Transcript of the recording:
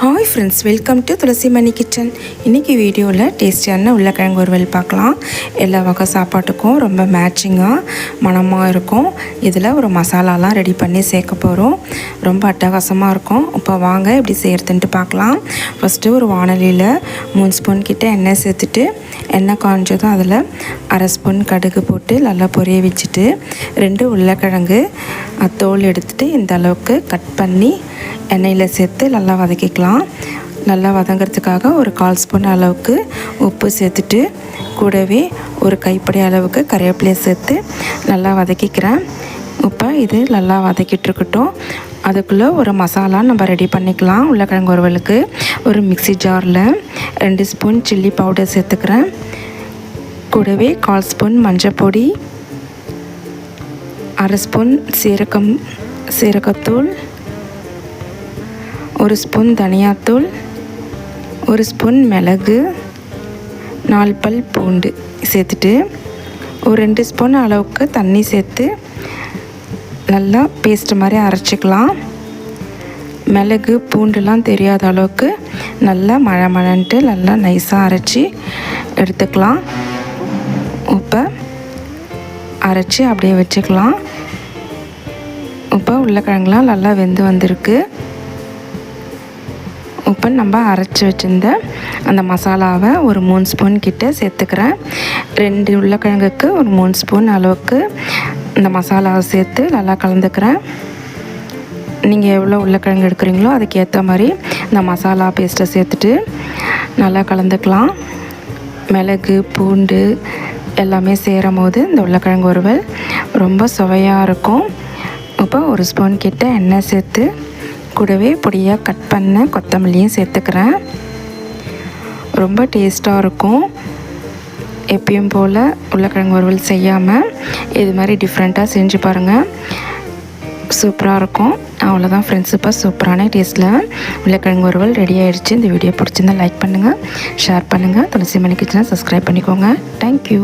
Hi friends welcome to Thulasi Mani kitchen இன்றைக்கி வீடியோவில் டேஸ்டியான உருளைக்கிழங்கு வறுவல் பார்க்கலாம். எல்லா வகை சாப்பாட்டுக்கும் ரொம்ப மேட்சிங்காக மனமாக இருக்கும். இதில் ஒரு மசாலாலாம் ரெடி பண்ணி சேர்க்க போகிறோம் ரொம்ப அட்டகாசமாக இருக்கும். இப்போ வாங்க எப்படி செய்கிறதுன்ட்டு பார்க்கலாம். ஃபஸ்ட்டு ஒரு வானலியில் மூணு ஸ்பூன் கிட்டே எண்ணெய் சேர்த்துட்டு எண்ணெய் காஞ்சதும் அதில் அரை ஸ்பூன் கடுகு போட்டு நல்லா பொரிய வச்சுட்டு ரெண்டு உருளைக்கிழங்கு தோல் எடுத்துகிட்டு இந்த அளவுக்கு கட் பண்ணி எண்ணெயில் சேர்த்து நல்லா வதக்கிக்கலாம். நல்லா வதங்கிறதுக்காக ஒரு கால் ஸ்பூன் அளவுக்கு உப்பு சேர்த்துட்டு கூடவே ஒரு கைப்படி அளவுக்கு கறிவேப்பிலையை சேர்த்து நல்லா வதக்கிக்கிறேன். இப்போ இது நல்லா வதக்கிட்டு இருக்கட்டும். அதுக்குள்ளே ஒரு மசாலா நம்ம ரெடி பண்ணிக்கலாம். உருளைக்கிழங்கு வறுவலுக்கு ஒரு மிக்ஸி ஜாரில் ரெண்டு ஸ்பூன் சில்லி பவுடர் சேர்த்துக்கிறேன். கூடவே கால் ஸ்பூன் மஞ்சள் பொடி அரை ஸ்பூன் சீரகம் சீரகத்தூள் ஒரு ஸ்பூன் தனியாத்தூள் ஒரு ஸ்பூன் மிளகு நாலு பல் பூண்டு சேர்த்துட்டு ஒரு ரெண்டு ஸ்பூன் அளவுக்கு தண்ணி சேர்த்து நல்லா பேஸ்ட் மாதிரி அரைச்சிக்கலாம். மிளகு பூண்டுலாம் தெரியாத அளவுக்கு நல்லா மழை மழைன்ட்டு நல்லா நைஸாக அரைச்சி எடுத்துக்கலாம். உப்பை அரைச்சி அப்படியே வச்சுக்கலாம். இப்போ உருளைக்கிழங்குலாம் நல்லா வெந்து வந்திருக்கு. இப்போ நம்ம அரைச்சி வச்சுருந்த அந்த மசாலாவை ஒரு மூணு ஸ்பூன் கிட்ட சேர்த்துக்கிறேன். ரெண்டு உருளைக்கிழங்குக்கு ஒரு மூணு ஸ்பூன் அளவுக்கு இந்த மசாலாவை சேர்த்து நல்லா கலந்துக்கிறேன். நீங்கள் எவ்வளோ உருளைக்கிழங்கு எடுக்கிறீங்களோ அதுக்கேற்ற மாதிரி இந்த மசாலா பேஸ்ட்டை சேர்த்துட்டு நல்லா கலந்துக்கலாம். மிளகு பூண்டு எல்லாமே சேரும் போது இந்த உருளைக்கிழங்கு வறுவல் ரொம்ப சுவையாக இருக்கும். இப்போ ஒரு ஸ்பூன் கிட்ட எண்ணெய் சேர்த்து கூடவே பொடியாக கட் பண்ண கொத்தமல்லியும் சேர்த்துக்கிறேன். ரொம்ப டேஸ்ட்டாக இருக்கும். எப்பயும் போல் உருளைக்கிழங்கு வறுவல் செய்யாமல் இது மாதிரி டிஃப்ரெண்ட்டாக செஞ்சு பாருங்கள் சூப்பராக இருக்கும். அவ்வளோதான் ஃப்ரெண்ட்ஸ் இப்போ சூப்பரான டேஸ்ட்டில் உருளைக்கிழங்கு ஒருவல் ரெடி ஆகிடுச்சு இந்த வீடியோ பிடிச்சிருந்தா லைக் பண்ணுங்கள் ஷேர் பண்ணுங்கள் துளசி மணி கிச்சனை சப்ஸ்கிரைப் பண்ணிக்கோங்க. தேங்க்யூ